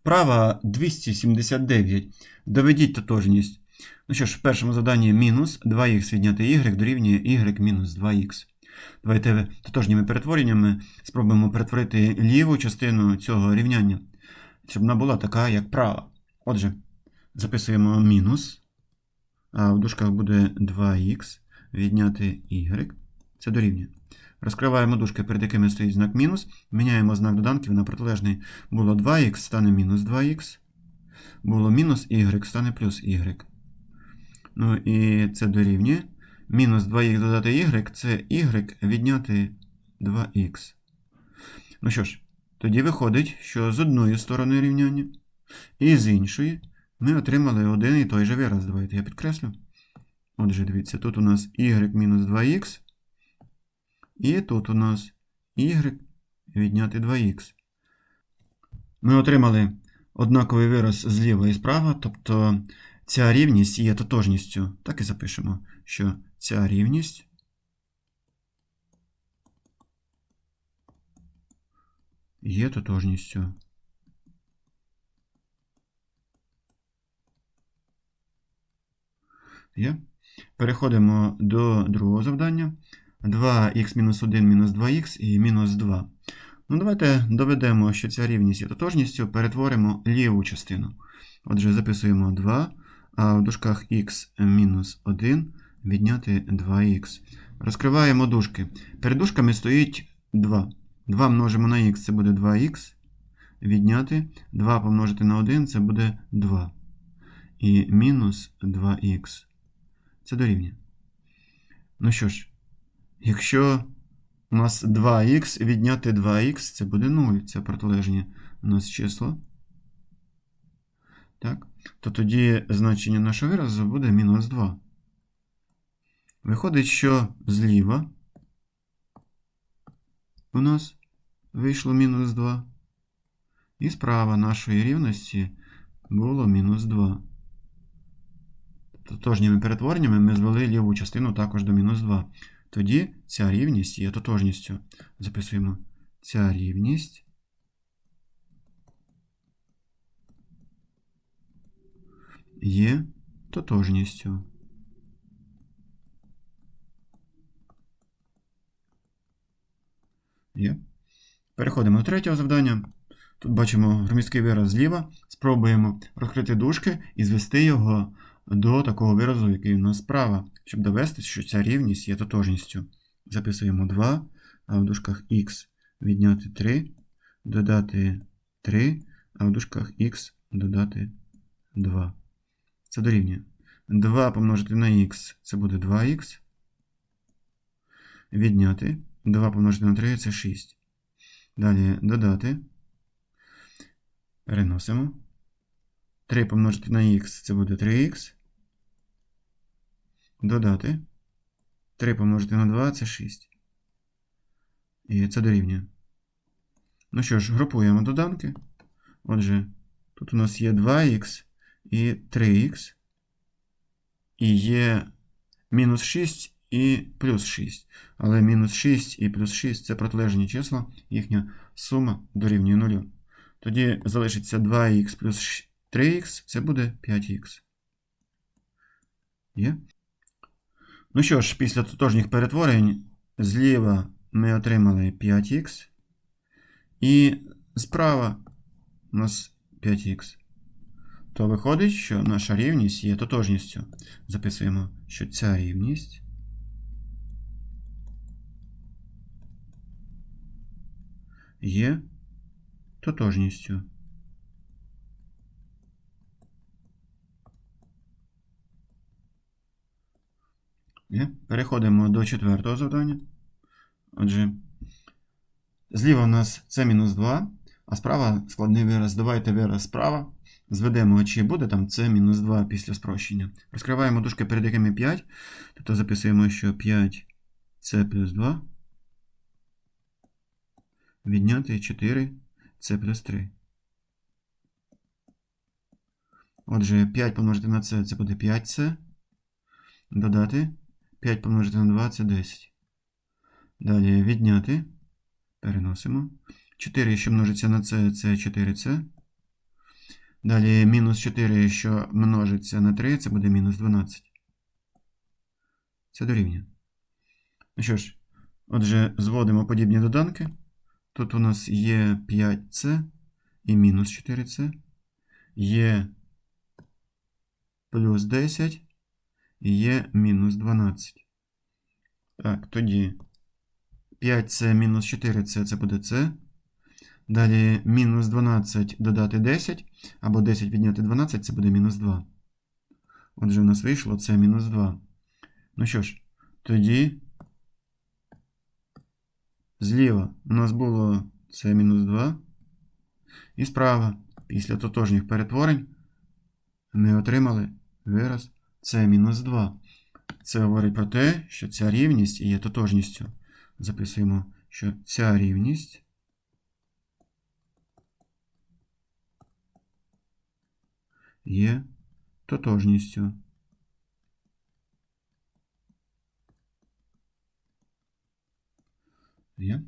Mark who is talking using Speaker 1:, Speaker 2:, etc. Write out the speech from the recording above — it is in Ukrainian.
Speaker 1: Вправа 279. Доведіть тотожність. Ну що ж, в першому заданні мінус 2х відняти y дорівнює y мінус 2х. Давайте тотожніми перетвореннями спробуємо перетворити ліву частину цього рівняння, щоб вона була така, як права. Отже, записуємо мінус, а в дужках буде 2х відняти y. Це дорівнює. Розкриваємо дужки, перед якими стоїть знак мінус. Міняємо знак доданків на протилежний. Було 2х, стане мінус 2х. Було мінус y, стане плюс y. Ну і це дорівнює. Мінус 2х додати y це y відняти 2х. Ну що ж, тоді виходить, що з одної сторони рівняння і з іншої ми отримали один і той же вираз. Давайте я підкреслю. Отже, дивіться, тут у нас y мінус 2х. І тут у нас y відняти 2х. Ми отримали однаковий вираз зліва і справа, тобто ця рівність є тотожністю. Так і запишемо, що ця рівність є тотожністю. Є. Переходимо до другого завдання. 2х мінус 1 мінус 2х і мінус 2. Ну, давайте доведемо, що ця рівність є тотожністю, перетворимо ліву частину. Отже, записуємо 2, а в дужках х мінус 1 відняти 2х. Розкриваємо дужки. Перед дужками стоїть 2. 2 множимо на х, це буде 2х. Відняти 2 помножити на 1 це буде 2. І мінус 2х. Це дорівнює. Ну що ж, якщо у нас 2х відняти 2х, це буде 0. Це протилежні у нас число. Так? То тоді значення нашого виразу буде мінус 2. Виходить, що зліва у нас вийшло мінус 2. І справа нашої рівності було мінус 2. Тотожніми перетвореннями ми звели ліву частину також до мінус 2. Тоді ця рівність є тотожністю. Записуємо ця рівність є тотожністю. Є. Переходимо до третього завдання. Тут бачимо громісткий вираз зліва. Спробуємо розкрити дужки і звести його до такого виразу, який у нас справа, щоб довести, що ця рівність є тотожністю. Записуємо 2, а в дужках х відняти 3, додати 3, а в дужках х додати 2. Це дорівнює. 2 помножити на х це буде 2х. Відняти. 2 помножити на 3 це 6. Далі додати. Переносимо. 3 помножити на х це буде 3х. Додати. 3 помножити на 2 це 6. І це дорівнює. Ну що ж, групуємо доданки. Отже, тут у нас є 2х і 3х. І є мінус 6 і плюс 6. Але мінус 6 і плюс 6 це протилежні числа, їхня сума дорівнює 0. Тоді залишиться 2х плюс 3х, це буде 5х. Є? Ну що ж, після тотожніх перетворень зліва ми отримали 5х, і справа у нас 5х. То виходить, що наша рівність є тотожністю. Записуємо, що ця рівність є тотожністю. Є. Переходимо до четвертого завдання. Отже, зліва у нас це мінус 2, а справа складний вираз. Давайте вираз справа. Зведемо, чи буде там це мінус 2 після спрощення. Розкриваємо дужки, перед якими 5. Тобто записуємо, що 5 це плюс 2. Відняти 4 це плюс 3. Отже, 5 помножити на це, це буде 5це. Додати 5 помножити на 2 це 10. Далі відняти. Переносимо. 4, що множиться на це, це 4це. Далі мінус 4, що множиться на 3, це буде мінус 12. Це дорівнює. Ну що ж, отже, зводимо подібні доданки. Тут у нас є 5c і мінус 4c. Є плюс 10 і є мінус 12. Так, тоді 5c мінус 4c це буде c. Далі мінус 12 додати 10, або 10 відняти 12 це буде мінус 2. Отже, у нас вийшло це мінус 2. Ну що ж, тоді зліва у нас було це мінус 2. І справа, після тотожніх перетворень, ми отримали вираз це мінус 2. Це говорить про те, що ця рівність є тотожністю. Записуємо, що ця рівність є тотожністю. Є?